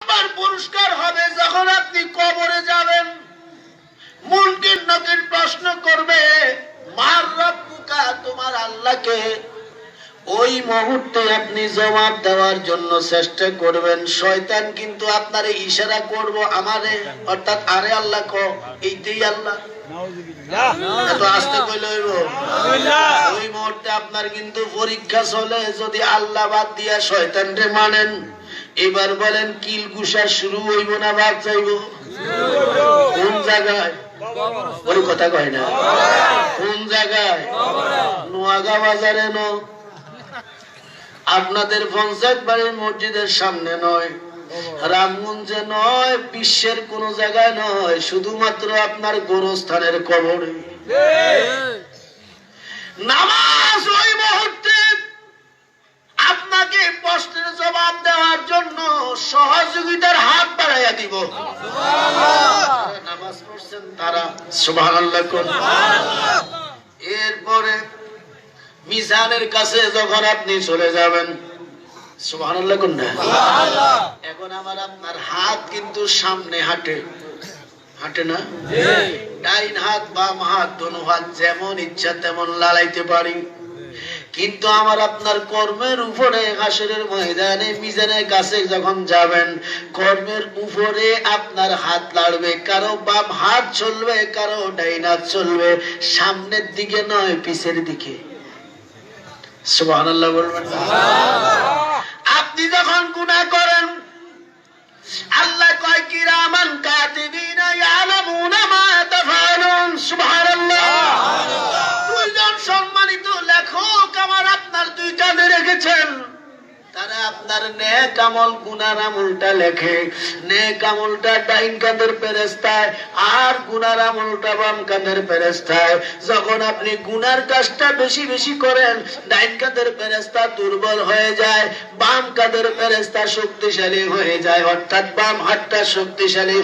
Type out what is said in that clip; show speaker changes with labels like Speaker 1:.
Speaker 1: Number পুরস্কার হবে যখন আপনি কবরে যাবেন। মুনকির নকির প্রশ্ন করবে মার রব্বুকা তোমার আল্লাহকে? ওই মুহূর্তে আপনি জবাব দেওয়ার জন্য চেষ্টা করবেন। শয়তান কিন্তু আপনার ইশারা করব আমারে অর্থাৎ আরে আল্লাহ ক এইটাই আল্লাহ। এত আস্তে কইলে হইব? ওই মুহূর্তে আপনার কিন্তু পরীক্ষা চলে যদি আল্লাহ বাদ দিয়া শয়তানরে মানেন। এবার বলেন, কিল গুসা শুরু হইব না বাদ যাইব কোন জায়গায়? ওই কথা কয় না। কোন জায়গায়? নোয়াগা বাজারে ন। আপনাদের পঞ্চায়েত বাড়ির মসজিদের সামনে নয়, রামগঞ্জে নয়, বিশ্বের কোন জায়গায় নয়, শুধুমাত্র আপনার গোরস্থানের কবরে। নামাজ ওই মুহূর্তে আপনাকে প্রশ্নের জবাব জন্য সহযোগিতার হাত বাড়াইয়া দিব। নামাজ পড়ছেন তারা এরপরে মিজানের কাছে যখন আপনি চলে যাবেন এখন আমার আপনার হাত কিন্তু সামনে হাঁটে। হাঁটে না? ডাইন হাত বাম হাত দোনো হাত যেমন ইচ্ছা তেমন লালাইতে পারি। কিন্তু আমার আপনার কর্মের উপরে হাসরের ময়দানে মিজানের কাছে যখন যাবেন কর্মের উপরে আপনার হাত লাড়বে। কারও বাম হাত চলবে কারও ডাইন হাত চলবে। সামনের দিকে নয় পিছের দিকে। সুবহানাল্লাহ বলবেন। আপনি যখন গুনাহ করেন আল্লাহ কয় কি রামান রেখেছেন তারা আপনার নেক আমল, গুনার আমলটা লেখে। নেক আমলটা ডাইন কাঁধের পেরেস্তায় আর গুনার আমলটা বাম কাঁধের পেরেস্তায় যখন আপনি গুনার কাজটা বেশি বেশি করেন, ডাইন কাঁধের পেরেস্তা দুর্বল হয়ে যায়, বাম কাঁধের পেরেস্তা শক্তিশালী হয়ে যায়। অর্থাৎ বাম হাতটা শক্তিশালী